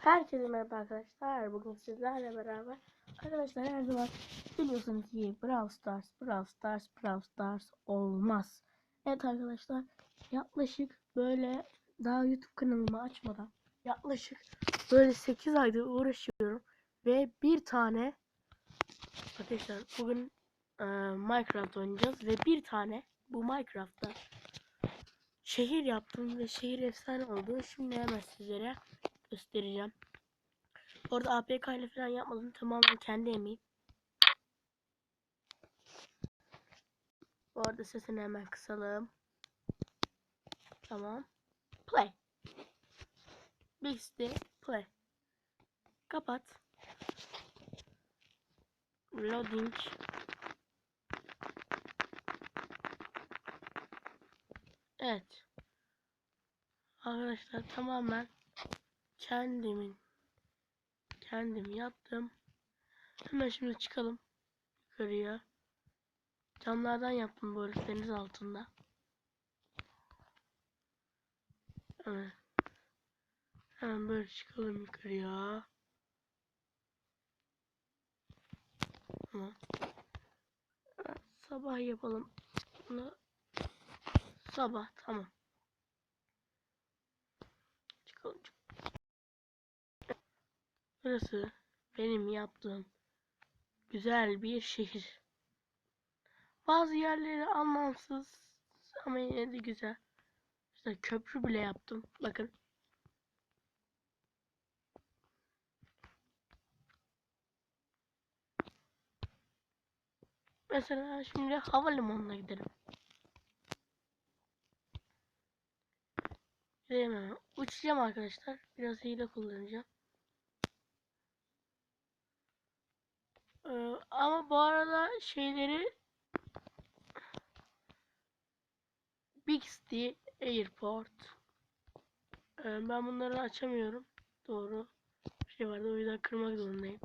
Herkese merhaba arkadaşlar. Bugün sizlerle beraber arkadaşlar her zaman biliyorsunuz ki Brawl Stars, Brawl Stars, Brawl Stars olmaz. Evet arkadaşlar yaklaşık böyle daha YouTube kanalımı açmadan yaklaşık böyle 8 aydır uğraşıyorum ve bir tane arkadaşlar bugün e, Minecraft oynayacağız ve bir tane bu Minecraft'ta şehir yaptım ve şehir efsane oldu. Şimdi hemen sizlere göstereceğim. Orada APK ile falan yapmadım. Tamamen kendi emeğim. Bu arada sesini hemen kısalım. Tamam. Play. Bix'te play. Kapat. Loading. Evet. Arkadaşlar tamamen kendimin kendim yaptım. Hemen şimdi çıkalım yukarıya. Camlardan yaptım böyle deniz altında. Hemen. Hemen böyle çıkalım yukarıya. Sabah yapalım. Sabah tamam. Çıkalım. çıkalım. Burası benim yaptığım güzel bir şehir. Bazı yerleri anlamsız ama yine de güzel. İşte köprü bile yaptım. Bakın. Mesela şimdi havalimanına gidelim. Gidelim hemen. Uçacağım arkadaşlar. Biraz hile kullanacağım. Ama bu arada şeyleri Bixby Airport ben bunları açamıyorum. Doğru. Bir şey vardı o yüzden kırmak zorundayım.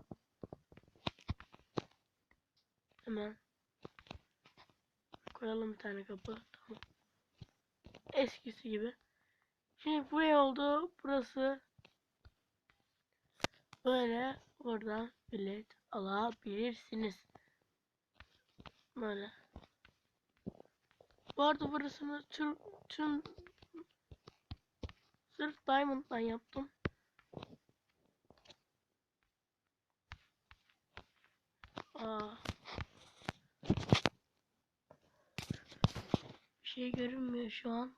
Hemen koyalım bir tane kapı. Tamam. Eskisi gibi. Şimdi buraya oldu. Burası böyle buradan bilet alabilirsiniz. Böyle. Bu arada burasını tüm, tüm sırf diamond'dan yaptım. Aa. Bir şey görünmüyor şu an.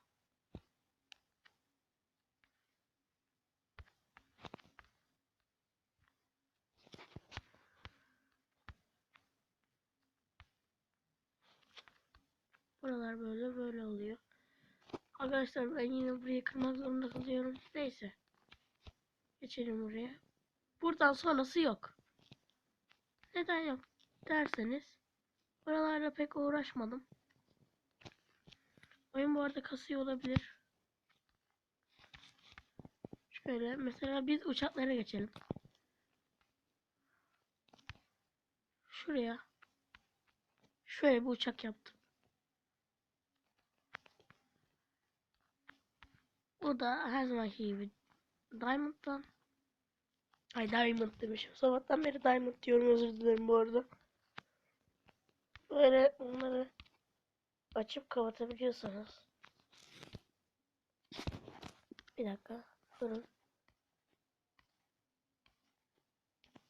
Buralar böyle böyle oluyor. Arkadaşlar ben yine burayı kırmak zorunda kalıyorum. Neyse. Geçelim buraya. Buradan sonrası yok. Neden yok derseniz. Buralarda pek uğraşmadım. Oyun bu arada kasıyor olabilir. Şöyle mesela biz uçaklara geçelim. Şuraya. Şöyle bir uçak yaptım. Bu da her zamanki gibi Diamond'dan. Ay Diamond demişim. Sabahtan beri Diamond diyorum özür dilerim bu arada. Böyle onları açıp kapatabiliyorsanız. Bir dakika. Durun.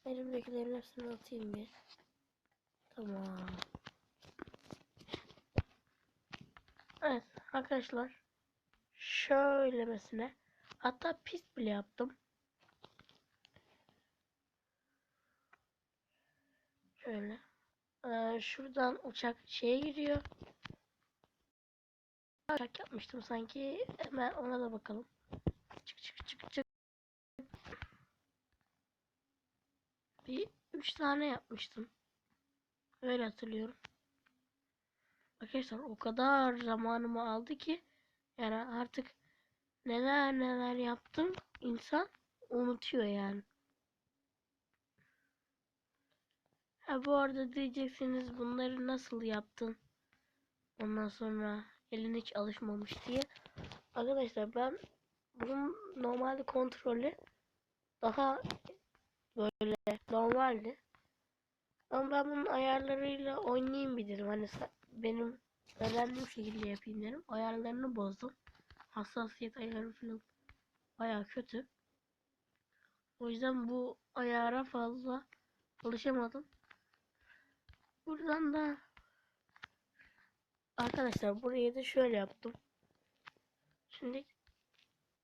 Elimdekilerin hepsini atayım bir. Tamam. Evet arkadaşlar şöylemesine hatta pist bile yaptım. Şöyle. Ee, şuradan uçak şeye giriyor. Uçak yapmıştım sanki. Hemen ona da bakalım. Çık çık çık çık. Bir üç tane yapmıştım. Öyle hatırlıyorum. Arkadaşlar o kadar zamanımı aldı ki yani artık neler neler yaptım insan unutuyor yani. Ha bu arada diyeceksiniz bunları nasıl yaptın? Ondan sonra elin hiç alışmamış diye. Arkadaşlar ben bunun normalde kontrolü daha böyle normaldi. Ama ben bunun ayarlarıyla oynayayım bir dedim. Hani benim öğrendiğim şekilde yapayım dedim. Ayarlarını bozdum. Hassasiyet ayarı falan baya kötü. O yüzden bu ayara fazla alışamadım. Buradan da arkadaşlar burayı da şöyle yaptım. Şimdi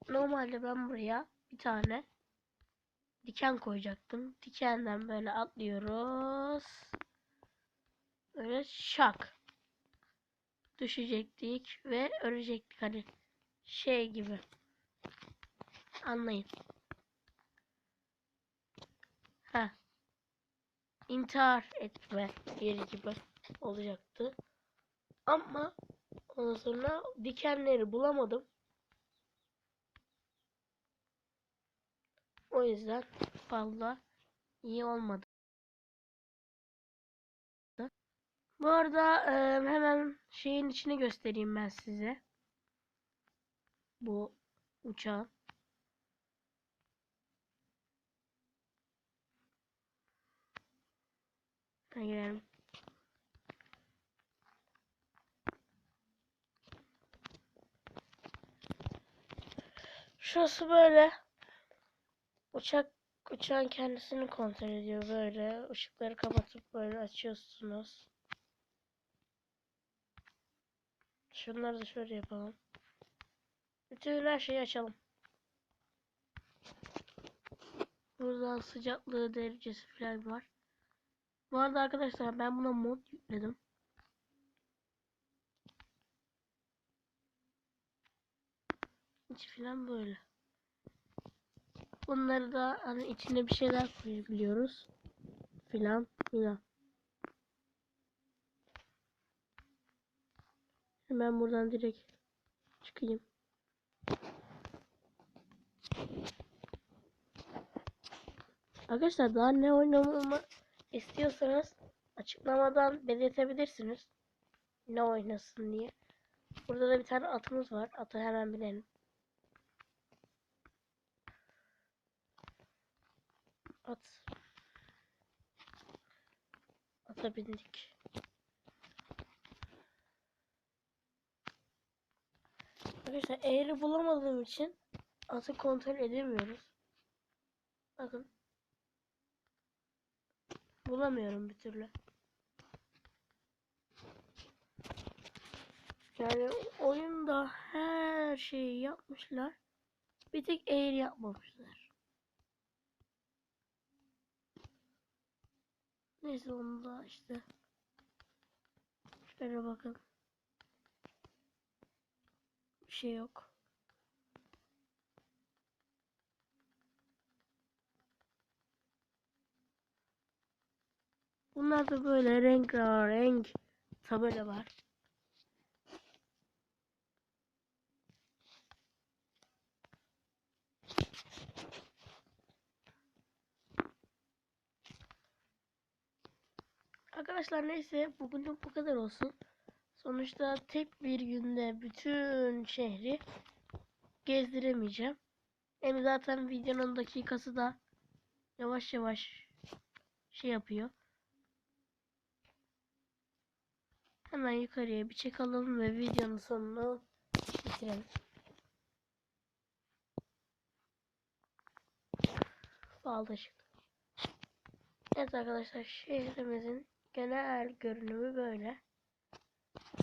normalde ben buraya bir tane diken koyacaktım. Dikenden böyle atlıyoruz. Böyle şak. Düşecektik ve ölecektik hani şey gibi. Anlayın. Ha. İntihar etme yeri gibi olacaktı. Ama ondan sonra dikenleri bulamadım. O yüzden fazla iyi olmadı. Bu arada hemen şeyin içini göstereyim ben size. Bu uçağın. Hadi girelim. Şurası böyle. Uçak uçağın kendisini kontrol ediyor böyle. Işıkları kapatıp böyle açıyorsunuz. Şunları da şöyle yapalım. Bütün her şeyi açalım. Burada sıcaklığı derecesi falan var. Bu arada arkadaşlar ben buna mod yükledim. İçi falan böyle. Bunları da hani içine bir şeyler koyabiliyoruz. Filan filan. Hemen buradan direkt çıkayım. Arkadaşlar daha ne oynamamı istiyorsanız açıklamadan belirtebilirsiniz. Ne oynasın diye. Burada da bir tane atımız var. Atı hemen binelim. At. Ata bindik. Arkadaşlar eğri bulamadığım için atı kontrol edemiyoruz. Bakın. Bulamıyorum bir türlü. Yani oyunda her şeyi yapmışlar. Bir tek eğri yapmamışlar. Neyse onu da işte. Şöyle bakın. Bir şey yok. Bunlar da böyle renk renk tabela var. Arkadaşlar neyse bugünlük bu kadar olsun. Sonuçta tek bir günde bütün şehri gezdiremeyeceğim. Hem zaten videonun dakikası da yavaş yavaş şey yapıyor. Hemen yukarıya bir çekelim ve videonun sonunu bitirelim. Balda çıktı. Evet arkadaşlar şehrimizin genel görünümü böyle.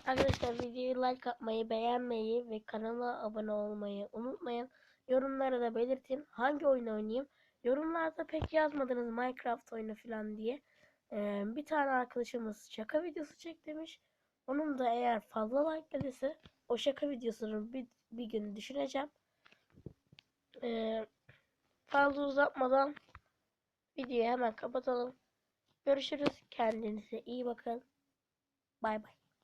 Arkadaşlar videoyu like atmayı, beğenmeyi ve kanala abone olmayı unutmayın. Yorumlara da belirtin hangi oyunu oynayayım. Yorumlarda pek yazmadınız Minecraft oyunu falan diye. Ee, bir tane arkadaşımız şaka videosu çek demiş. Onun da eğer fazla like gelirse o şaka videosunu bir, bir gün düşüneceğim. Ee, fazla uzatmadan videoyu hemen kapatalım. Görüşürüz. Kendinize iyi bakın. Bay bay.